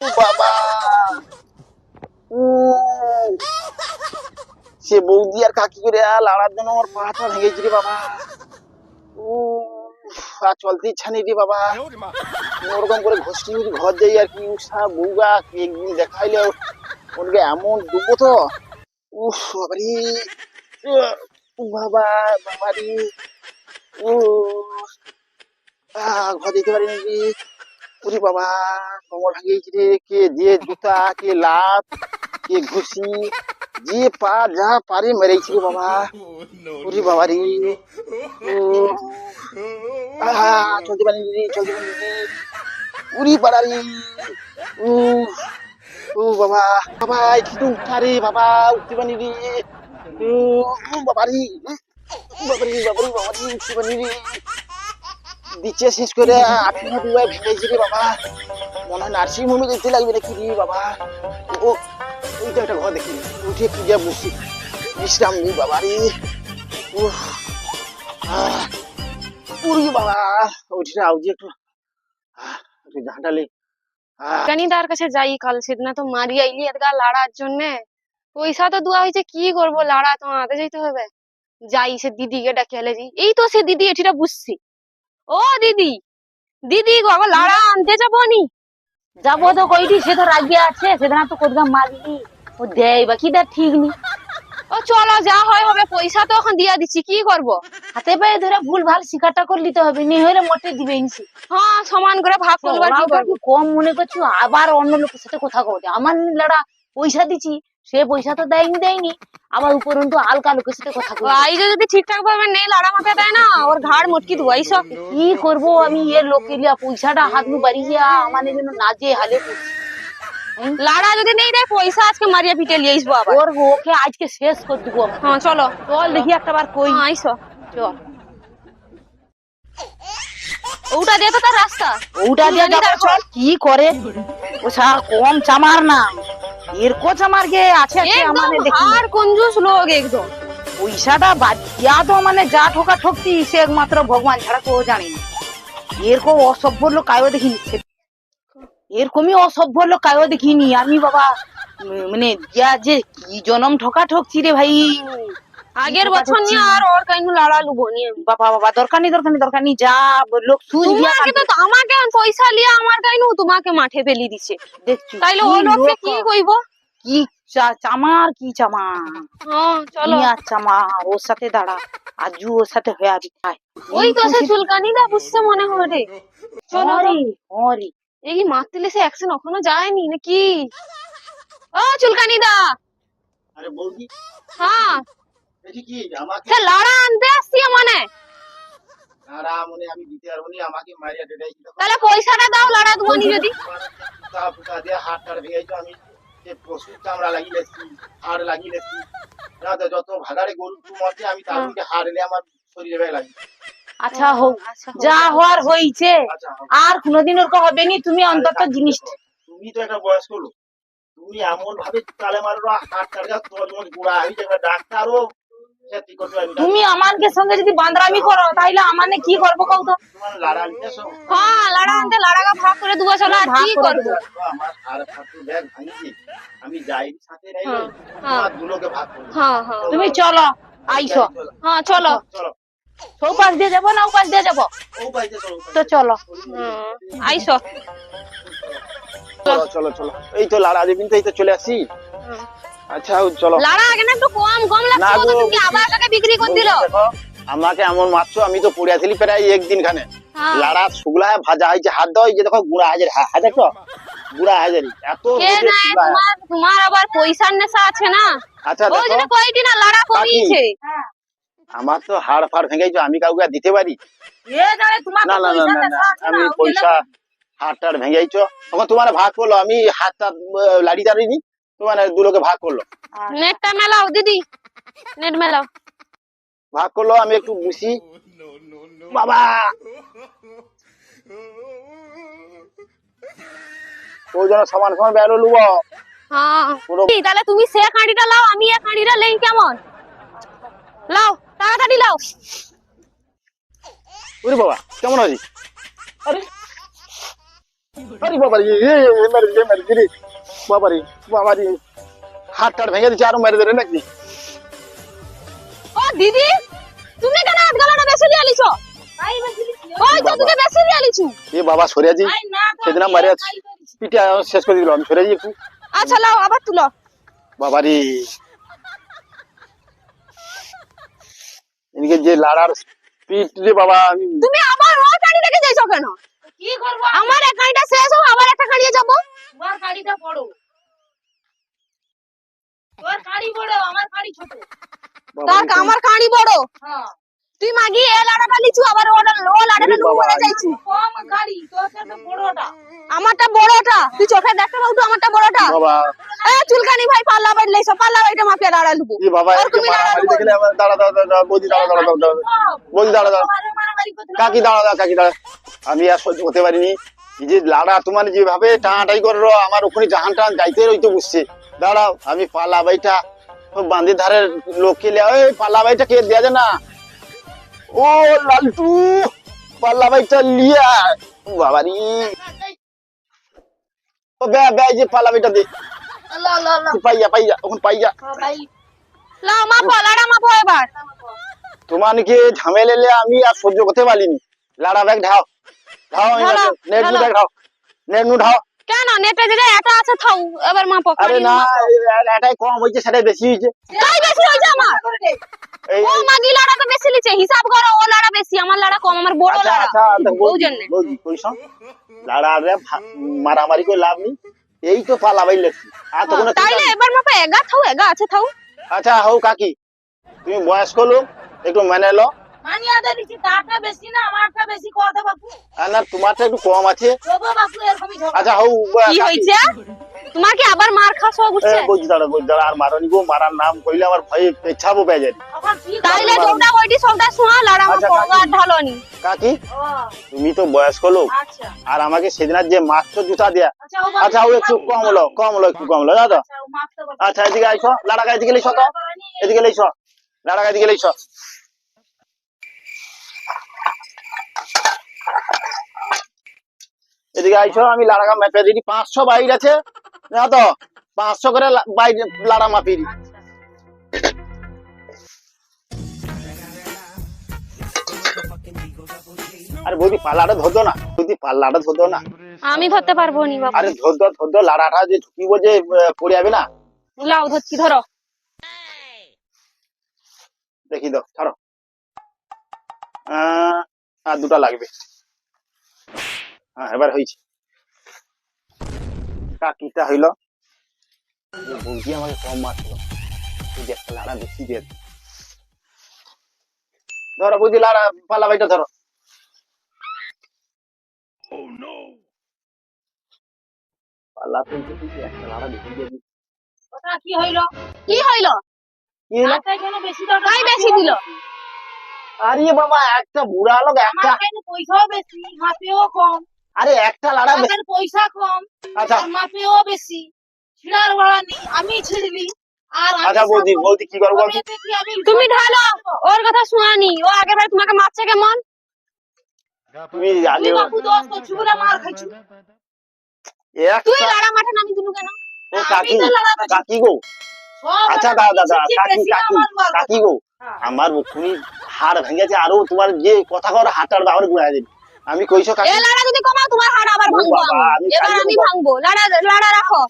বাবা। সে বৌদি আর কাকি করে লাড়ার জন্য আমার পাটা ভেঙেছি রে বাবা। আর চলতে ইচ্ছা নেই রে বাবা। ওরকম করে ঘষটি যদি ঘর যাই আর কি, উষা বউগা একদিন দেখাইলে। ওকে এমন ডুবো তো। উফ, বাবারি। বাবা, বাবারি। ও ঘর যেতে পারি নাকি ওরে বাবা কোমর ভাঙিয়েছি রে কে যে জুতা, কে লাত কে ঘুষি, যে পা যা পারে মেরেছি রে বাবা। ওরে বাবা রে। ও, আহ, চলতে পারি রে, চলতে পারি রে। উরি পাড়া রে। ও ও বাবা বাবা একটু উঠা রে বাবা, উঠতে পারি রে। ও ও বাবা রে। বাবা রে বাবা রে বাবা রে, উঠতে পারি রে। দিচ্ছে শেষ করে আঠি না দুবার ভেঙেছি রে বাবা। মনে হয় নার্সিং হোমে যেতে লাগবে নাকি রে বাবা। ও ওই তো একটা ঘর দেখি। উঠে কি যা বসি। বিশ্রাম নেই বাবা রে। আহ, উরি বাবা। উঠি না একটু। একটু ঝাঁটালে আহ, কানিদার কাছে যাই কাল সেদিন তো মারি আইলি এদগা লাড়ার জন্য। পয়সা তো দেওয়া হয়েছে কি করব? লাড়া তো আনতে যাইতে হবে। যাই সে দিদিকে ডাকে এই তো সে দিদি এটিটা বুঝছি। ও দিদি দিদি গো আবার লাড়া আনতে যাব নি যাব তো কইটি সে তো রাগিয়ে আছে সেদিন তো কোথাও মারলি ও দেয় বা কি দেয় ঠিক নি ও চলো যা হয় হবে পয়সা তো এখন দিয়া দিচ্ছি কি করব? হাতে পায়ে ধরে ভুল ভালো শিকারটা করে নিতে হবে নি হলে মোটে দিবে ইনসি হ্যাঁ সমান করে ভাগ করব আর কি করব? কম মনে করছ আবার অন্য লোকের সাথে কথা কবে আমার লড়া পয়সা দিচ্ছি সে পয়সা তো দেয়নি দেয়নি। আবার উপরন্তু আলকা লোকের সাথে কথা কবে যদি ঠিকঠাক ভাবে নেই লাড়া মাথা দেয় না ওর ঘাড় মটকি ধুয়াই সব কি করব আমি? এর লোকে লিয়া পয়সাটা হাত নু বাড়িয়া আমার জন্য নাজে হালে পড়ছি। লাড়া যদি নেই দেয় পয়সা আজকে মারিয়া পিটে লিয়ে আসব আবার। ওর ওকে আজকে শেষ করে দিব। হ্যাঁ চলো। চল দেখি একটা বার কই। হ্যাঁ আইসো। চল। ওটা দিয়ে তো তার রাস্তা। ওটা দিয়ে চল কি করে। ও কম চামার না। এর কো চামার গে আছে আমাদের দেখি আর কঞ্জুস লোক একদম। পয়সাটা বাদিয়া তো মানে যা ঠোকা ঠকতি সে একমাত্র ভগবান ছাড়া কেউ জানি না। এরকম অসভ্য লোক কায়ও দেখিনি। এরকমই অসভ্য লোক কায়ও দেখিনি। আমি বাবা মানে যা যে কি জনম ঠকা ঠকছি রে ভাই। আগের বছর নিয়ে আর ওর কাইনু লাড়া লুবো নিয়ে বাবা বাবা দরকার নেই দরকার নেই দরকার নেই যা লোক সুজ তোমাকে তো আমাকে পয়সা লিয়ে আমার কাইনু তোমাকে মাঠে ফেলি দিছে। দেখছি তাইলে লোককে কি কইব? কি চামার কি হ্যাঁ চলো। কি আর চামার ওর সাথে দাঁড়া। আজু ওর সাথে হয়ে আবি ওই তো সে চুলকানি দা বুঝছে মনে হয় রে। চলো ওরে এই কি মারতেলে সে অ্যাকশন এখনও যায়নি নাকি? ও চুলকানি দা। আরে বৌদি। হ্যাঁ। সে লাড়া আনতে আসছি মানে। আমি দিতে পারব নি আমাকে মারিয়া ডেটাইছি তখন তাহলে পয়সাটা দাও লাড়া দেবো যদি। তা ফুটা দিয়ে হাত টাড় ভেঙেছো আমি। যে পশুর চামড়া লাগিয়ে লেছি হাড় লাগিয়ে লেছি না তো যত ভাগাড়ে গরু মধ্যে আমি তার মধ্যে হাড় এলে আমার শরীরে গায়ে লাগে। আচ্ছা হোক। আচ্ছা যা হওয়ার হইছে আচ্ছা আর কোনোদিন ওরকম হবে নি তুমি অন্তত জিনিসটা তুমি তো একটা বয়স্ক লোক। তুমি এমন ভাবে তালে মারো হাত যেমন গুড়া হয়ে যাবে ডাক্তারও। তুমি আমাকে সঙ্গে যদি বান্দরামি করো তাইলে আমানে কি করব কও তো? লাড়া হ্যাঁ লাড়া আনতে লাড়াকে ভাগ করে দেবো চলো আর কি করব? আমার আর ফাটু ব্যাগ ভাঙিয়ে আমি যাই সাথে নাই হ্যাঁ, হ্যাঁ। হ্যাঁ। তুমি চলো আইসো। হ্যাঁ চলো। চলো সৌ পাশ দিয়ে যাব না ও পাশ দিয়ে যাব? ও ও তো চলো। আইসো। চলো চলো চলো। এই তো লাড়া দেবিন তো এই তো চলে আসি। আচ্ছা চলো। লাড়া আগে না একটু কম কম লাগছে তো তুমি আবার বিক্রি করে দিল। আমাকে এমন মারছো আমি তো পড়ে আসলি প্রায় একদিন খানে। হ্যাঁ। লাড়া শুগলা ভাজা হয়েছে হাত দেওয়া হয়েছে দেখো গুড়া হাজার হাজার তো? গুড়া হাজারি। এত। তোমার আবার পয়সার নেশা আছে না? আচ্ছা দেখো। কয়টি না লাড়া কমিয়েছে আমার তো হাড় ফাড় ভেঙেছো আমি কাউকে আর দিতে পারি? না না না না আমি পয়সা হাত টাড় ভেঙেছো তখন তোমার ভাগ করল আমি হাতটা আহ, লাড়ি দাঁড়িয়ে তোমার দুলোকে ভাগ করল নেটটা মেলাও দিদি নেট মেলাও ভাগ করল আমি একটু বুঝি বাবা ওই জন্য সমান সমান বেরো লুবো হ্যাঁ তাহলে তুমি সে কাঁড়িটা লাও আমি এ কাঁড়িটা লেই কেমন লাও তাড়াতাড়ি লাও ওরে বাবা কেমন আছিস আরে আরে বাবারি এ মেরে মেরে। বাবারি বাবারি। হাত টাট ভেঙে দিচ্ছে আরও মেরে দেবে নাকি? ও দিদি তুমি কেন হাত গলাটা বেশি দিয়ে আলিছো? ওই তো তুমি বেশি দিয়ে আলিছু। এ বাবা সরে সেদিন আমার মারে আছে। পিঠে শেষ করে দিল আমি সরে একটু। আচ্ছা লাও আবার তুলো। বাবারি। এদিকে যে লাড়ার পিঠ রে বাবা আমি তুমি আবার ও গাড়ি রেখে যাইছো কেন? কি করব? আমার এক গাড়িটা শেষ হোক আবার একটা গাড়িয়ে যাব তোমার গাড়িটা বড় তোর গাড়ি বড় আমার গাড়ি ছোট তার আমার বড়। হ্যাঁ। তুই মাগি এ লাড়াটা আবার ও লাড়াটা যাইছু। কম গাড়ি বড়টা। আমারটা বড়টা। তুই চোখে দেখতে পাবো তো আমারটা বড়টা। বাবা। এ চুলকানি ভাই পাল্লা লাইছো পাল্লা দাঁড়া লুবো। বাবা আর তুমি মারামারি দেখলে আবার দাঁড়া দাঁড়া দাঁড়া দাঁড়া দাঁড়া দাঁড়া দাঁড়া কাকি দাঁড়া দাঁড়া কাকি দাঁড়া। আমি আর সহ্য করতে পারিনি। যে লাড়া তোমার যেভাবে টানাটাই করে রো, আমার ওখানে জাহান টান যাইতে রইতে বুঝছে দাঁড়াও আমি পাল্লা বাইটা বান্দির ধারের লোককে লিয়া ওই পাল্লা বাইটা কে দেয়া যায় না? ও লালটু পাল্লা বাইটা লিয়া। বাবারি। ও বে বে যে পাল্লা বাইটা দে। লা লা লা। পাইয়া পাইয়া ওখানে পাইয়া। লে আমি আর সহ্য করতে পারিনি। লাড়া ব্যাগ ঢাও। ঢাও নেট ঢাও। নেট নু ঢাও। কেন? নেটে যেটা এটা আছে থাও এবার মাপো আরে না এটাই কম হয়েছে সেটাই বেশি হয়েছে। তাই বেশি হয়েছে আমার? ও তো বেশি লিছে? হিসাব করো ও লাড়া বেশি আমার লাড়া কম আমার বড় লাড়া। আচ্ছা তো। বৌদি লাড়া রে মারামারি করে লাভ নেই। এই তো পালা বাইলে আর তো কোনো তাইলে। এবার মাপো এগা থাও এগা আছে থাও। আচ্ছা হও কাকি তুমি বয়স্ক লোক একটু মেনে মানিয়া দিছি তারটা বেশি না আমারটা বেশি কথা বাপু না তোমারটা একটু কম আছে তবু বাপু এরকমই আচ্ছা হও কি হয়েছে তোমার কি আবার মার হয়ে উঠছে বলছি দাঁড়া বলছি দাঁড়া আর মারনি গো মারার নাম কইলে আমার ভয়ে পেছাবো পেয়ে যায় তাইলে ওইটি সবটা শোনা লাড়া আচ্ছা। আর ঢালোনি কাকি তুমি তো বয়স্ক লোক আচ্ছা আর আমাকে সেদিন যে মাত্র জুতা দেয়া আচ্ছা ও আচ্ছা একটু কম হলো কম হলো একটু কম হলো দাদা আচ্ছা, ও মাপতে বলো। আচ্ছা এদিকে আইসো লাড়াকা এদিকে লেইছো তো এদিকে লেইছো লাড়াকা এদিকে লেইছো এদিকে আইসো আমি লাড়াকা মেপে দিই। পাঁচশো বাইর আছে। না তো পাঁচশো করে বাইরে লাড়া মাপি দিই। আরে বৌদি পাল্লাটা ধরতো না। বৌদি পাল্লাটা ধরতো না। আমি ধরতে পারব নি বাবা। আরে ধরতো ধরতো লাড়াটা যে ঝুঁকিব যে পড়ে যাবে না। লাও ধরছি ধরো। দেখি দাও ছাড়ো আহ, আর দুটা লাগবে। হ্যাঁ এবার হয়েছে। কাকিটা হইল? বৌদি আমাকে কম মারছিল। এই যে একটা লাড়া বেশি দিয়ে দে। ধরো বৌদি লাড়া পালা বাইটা ধরো। পাল্লা তুলতে তুলতে একটা লাড়া বেশি দিয়ে দিই কি হইল? কি হইল? কি তাই বেশি দিল? আরে বাবা একটা বুড়া লোক আমার একটা পয়সাও বেশি মাপেও কম। আরে একটা লাড়া পয়সা কম আচ্ছা। মাপেও বেশি। ছিড়ার ভাড়া নেই আমি ছিড়লি আর আচ্ছা বৌদি বৌদি কি করব কমে দেখি আমি তুমি ঢালো ওর কথা শোনানি ও আগের বার তোমাকে মারছে কেমন? তুমি জানি বাপু দোষ করছু বলে মার খাইছু। তুই লাড়া মাঠে নামি দিলু কেন? ও আমি কাকি তো লাড়া করছি। কাকি গো। আচ্ছা আমার দাদা দাদা কাকি কাকি কাকি গো। আমার মুখুনি হাড় ভেঙেছে আরও তোমার যে কথা কর হাটার দাওয়ার গুড়া দিন আমি কইছো এ কাকি লাড়া যদি কমাও তোমার হাড় আবার ভাঙবো আমি। এবার আমি ভাঙবো। লাড়া লাড়া রাখো।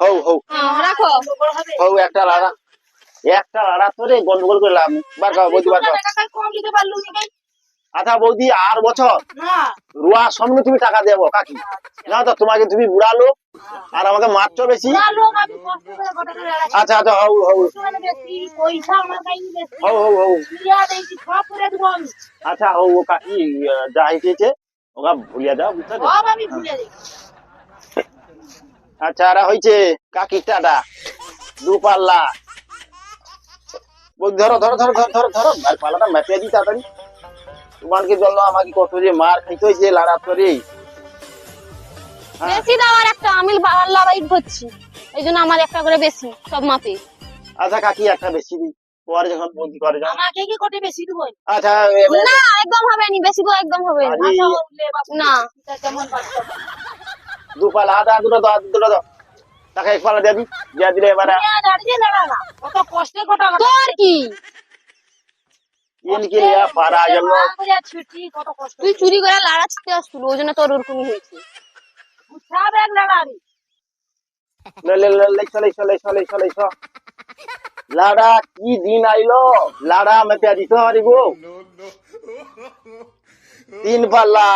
হও হও। হ্যাঁ, রাখো। হও একটা লাড়া। একটা লাড়া তোরে গন্ডগোল করলাম। বার খাও বৌদি বার খাও। কাকা কম দিতে পারলুম নি আচ্ছা বৌদি আর বছর রুয়া সামনে তুমি টাকা দেবো কাকি না তো তোমাকে তুমি বুড়া লোক আর আমাকে মারছো বেশি। আচ্ছা আচ্ছা হও হও। হও হও আচ্ছা হও ও কাকি যা হয়েছে ওকে ভুলিয়া দাও বুঝতে। আচ্ছা আর হয়েছে কাকি টাটা দু পাল্লা ধরো ধরো ধরো ধরো ধরো ধরো আর পাল্লাটা মেপে দিই তাড়াতাড়ি তোমাকে জন্য আমাকে কত যে মার খাইতে হয়েছে লাড়া করে হ্যাঁ। বেশি দাও আর একটা আমি বাইট ধরছি এই জন্য আমার একটা করে বেশি সব মাপে। আচ্ছা কাকি একটা বেশি দিই। পরে যখন বন্দি করে যাও। আমাকে কি কোটে বেশি দেবো? আচ্ছা না একদম হবে নি বেশি তো একদম হবে না। আচ্ছা, না। এটা কেমন বাচ্চা? দু পালা আদা দুটো দাও দুটো দাও। তাকে এক পালা দিয়ে দি দিয়ে দিলে এবারে কত কষ্টে কটা তোর কি ইন কি ইয়া পারা গেল ছুটি কত কষ্ট তুই চুরি করে লাড়া ছিটতে আসছিল ওই জন্য তোর ওরকমই হয়েছে। লাড়া কি দিন আইলো? লাড়া মেপে দিতে পারিব তিন পাল্লা।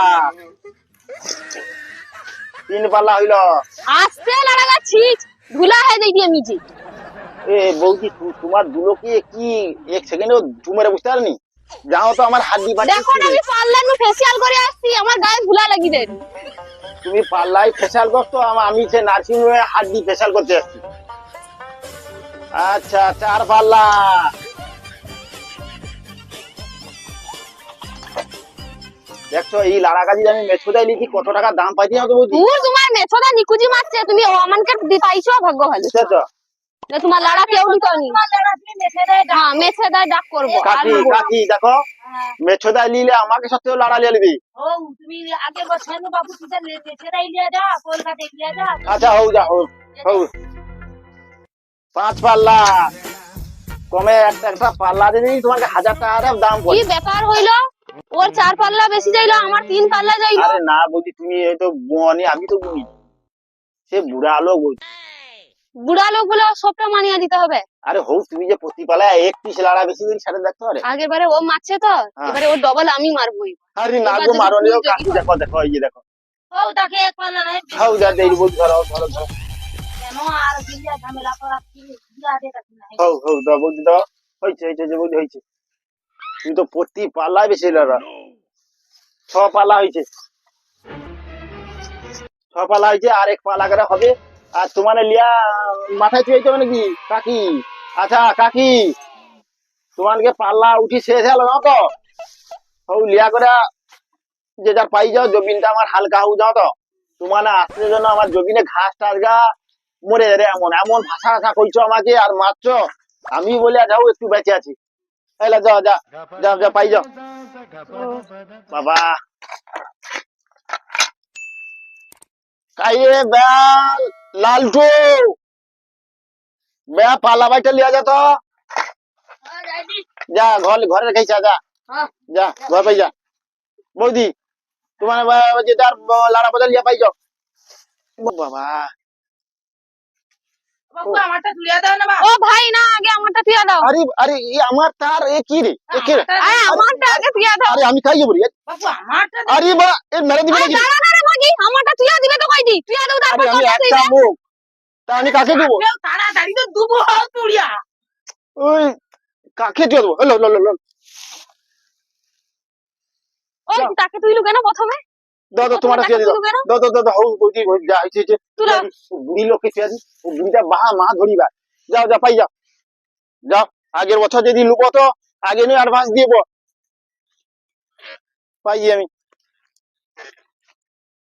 তিন পাল্লা হইল। আসতে লাড়া গাছিস ধুলা হয়ে যাই দিয়ে মিজি এ বৌদি তোমার দুলোকে কি এক সেকেন্ডে তুমি বুঝতে পারনি? যাও তো আমার হাড্ডি দেখো আমি পার্লার নু ফেসিয়াল করে আসছি আমার গায়ে ধুলা লাগি দেন। তুমি পাল্লাই ফেশাল করতো আম- আমি সে নার্সিং হোমে হাড্ডি ফেশাল করতে আসছি। আচ্ছা চার পাল্লা। দেখছ এই লাড়া কাজি আমি মেছোদাই লিখি কত টাকা দাম পাইছি না তো তোমার মেছোদা নিকুজি মারছে তুমি আমানকে দি পাইছো ভাগ্য ভালো। তোমার লাড়া কেউ নিত নি হ্যাঁ ডাক করব। কাকি কাকি দেখো আমাকে লাড়া নিবি। তুমি আগে বছর বাবু তুই লেখে রাইলিয়া যা কলকাতা গিয়া যা আচ্ছা যা পাঁচ পাল্লা। কমে একটা একটা পাল্লা দিবি তোমাকে হাজার টাকা দাম কি ব্যাপার হইল? ওর চার পাল্লা বেশি যাইলো আমার তিন পাল্লা যাইলো? আরে না বলছি তুমি এই তো বনি আমি তো বুনি সে বুড়া লোক বলছি বুড়া বলে সবটা মানিয়ে দিতে হবে। আরে হৌ তুমি যে প্রতি পালায় এক পিস লাড়া বেশি দিন সাথে দেখতে পারে? আগের বারে ও মারছে তো হ্যাঁ। এবারে ওর ডবল আমি মারবো আরে না গো মারো কাকি দেখো দেখো এই যে দেখো। ও তাকে এক নাই। হৌ যা দেই ধরো ধরো ধরো। কেন আর গিয়া ঝামেলা করা কি দিয়া দে রাখি নাই? হৌ হৌ দাও দাও। হয়েছে হয়েছে যে হয়েছে তুমি তো প্রতি পাল্লায় বেশি লাড়া। ছ পালা হয়েছে ছ পালা হয়েছে আর এক পালা করে হবে। আর তোমার লিয়া মাথায় চুয়েছে মানে কি কাকি? আচ্ছা কাকি। তোমাকে পাল্লা উঠি শেষ হলো তো? হৌ লিয়া করে যে যা পাই যাও, জমিনটা আমার হালকা হউ যাও তো? তোমার আসতে জন্য আমার জমিনে ঘাস টাস গা মরে যাবে এমন এমন ভাষা ভাষা কইছো আমাকে আর মারছো। আমি বলে যাও একটু বেঁচে আছি। এলা যাও যা যাও যা পাই যাও। বাবা। কাইয়ে বেল। লালটু বে পালা বাইটা লিয়া যা তো যা ঘর ঘরে রেখেছা যা যা ঘর পাই যা বৌদি তোমার বা- যে যার ব- লাড়া বদল লিয়া পাই যাও ও বাবা বাবু আমারটা তুলিয়া দাও না বা ও ভাই না আগে আমারটা দিয়া দাও আরে আরে এ আমার তার এ কি রে এ কি রে আরে আমারটা আগে দিয়া দাও আরে আমি খাই যাব রে বাবু আমারটা দে। আরে বা এ মেরে দিবে আরে নাকি না আমারটা দিবে তো আরে আমি একটা মুখ। তা আমি কাকে দেবো? তাড়াতাড়ি তো দুবো ওই কাকে দিয়ে দেবো? লো লো লো লো। ওই তাকে তুইলু কেন প্রথমে? দাও দাও তোমার তাকে দিয়ে দাও। তুইলু দাও দাও দাও দাও হউ বৌদি হউ, যা হইছে। ও বুড়ি লোককে দিয়ে দি ও বুড়িটা বাহা মা ধরিবা। যাও যাও পাই যাও। যাও আগের বছর যদি লুবো তো আগে নিয়ে অ্যাডভান্স দিব। পাই আমি।